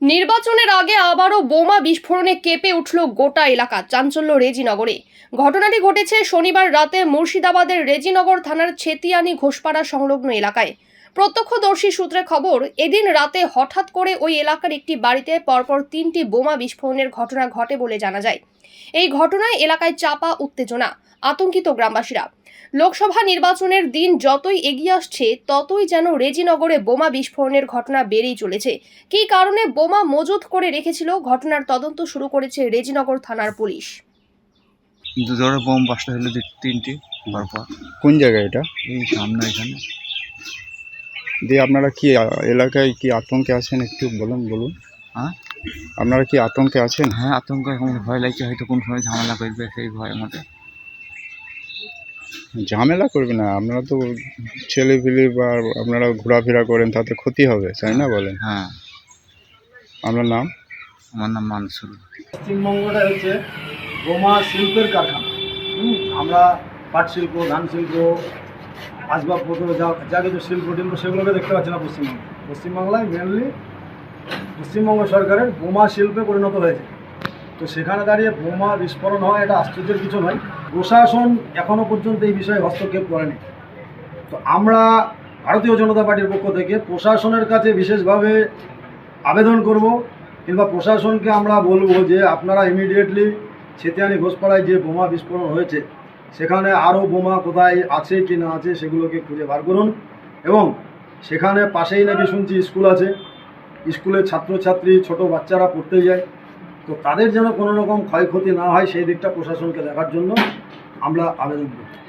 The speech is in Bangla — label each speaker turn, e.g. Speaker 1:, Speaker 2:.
Speaker 1: নির্বাচনের আগে আবারও বোমা বিস্ফোরণে কেঁপে উঠল গোটা এলাকা, চাঞ্চল্য রেজিনগরে। ঘটনাটি ঘটেছে শনিবার রাতে মুর্শিদাবাদের রেজিনগর থানার ছেতিয়ানি ঘোষপাড়া সংলগ্ন এলাকায়। প্রত্যক্ষদর্শী সূত্রে খবর এদিন রাতে হঠাৎ করে ওই এলাকার একটি বাড়িতে পরপর তিনটি বোমা বিস্ফোরণের ঘটনা ঘটে বলে জানা যায়। এই ঘটনায় এলাকায় চাপা উত্তেজনা আতঙ্কিত গ্রামবাসীরা। লোকসভা নির্বাচনের দিন যতই এগিয়ে আসছে ততই যেন রেজিনগরে বোমা বিস্ফোরণের ঘটনা বেড়েই চলেছে। কী কারণে বোমা মজুত করে রেখেছিল ঘটনার তদন্ত শুরু করেছে রেজিনগর থানার পুলিশ।
Speaker 2: দুধরে বোম বাসটা হলো তিনটি পরপর
Speaker 3: কোন জায়গায় এটা?
Speaker 2: এই সামনে এখানে।
Speaker 3: দিয়ে আপনারা কি এলাকায় কি আতঙ্কে আছেন? একটু বলুন বলুন।
Speaker 2: হ্যাঁ?
Speaker 3: আপনারা কি আতঙ্কে আছেন?
Speaker 2: হ্যাঁ আতঙ্ক এখন ভয় লাগছে হয়তো কোন সময় ঝামেলা করবে সেই ভয় আমাদের
Speaker 3: ঝামেলা করবে না আপনারা তো ছেলে পিলে বা আপনারা ঘোরাফেরা করেন তাতে ক্ষতি হবে তাই না বলেন?
Speaker 2: হ্যাঁ।
Speaker 3: আপনার নাম?
Speaker 2: আমার নাম মানসুর।
Speaker 4: পশ্চিমবঙ্গটা হচ্ছে বোমা শিল্পের কারখানা। আমরা পাট শিল্প ধান শিল্প আসবাবপত্র যা যা কিছু শিল্প টিল্প সেগুলোকে দেখতে পাচ্ছি না পশ্চিমবঙ্গে। পশ্চিমবাংলায় মেনলি পশ্চিমবঙ্গ সরকারের বোমা শিল্পে পরিণত হয়েছে। তো সেখানে দাঁড়িয়ে বোমা বিস্ফোরণ হয় এটা আশ্চর্যের কিছু নয়। প্রশাসন এখনও পর্যন্ত এই বিষয়ে হস্তক্ষেপ করেনি। তো আমরা ভারতীয় জনতা পার্টির পক্ষ থেকে প্রশাসনের কাছে বিশেষভাবে আবেদন করব কিংবা প্রশাসনকে আমরা বলব যে আপনারা ইমিডিয়েটলি ছেতিয়ানি ঘোষপাড়ায় যে বোমা বিস্ফোরণ হয়েছে সেখানে আরও বোমা কোথায় আছে কি না আছে সেগুলোকে খুঁজে বার করুন। এবং সেখানে পাশেই নাকি শুনছি স্কুল আছে। স্কুলের ছাত্রছাত্রী, ছোট বাচ্চারা পড়তে যায়। তো তাদের যেন কোনো রকম ক্ষয়ক্ষতি না হয়, সেই দিকটা প্রশাসনকে দেখার জন্য আমরা আবেদন করি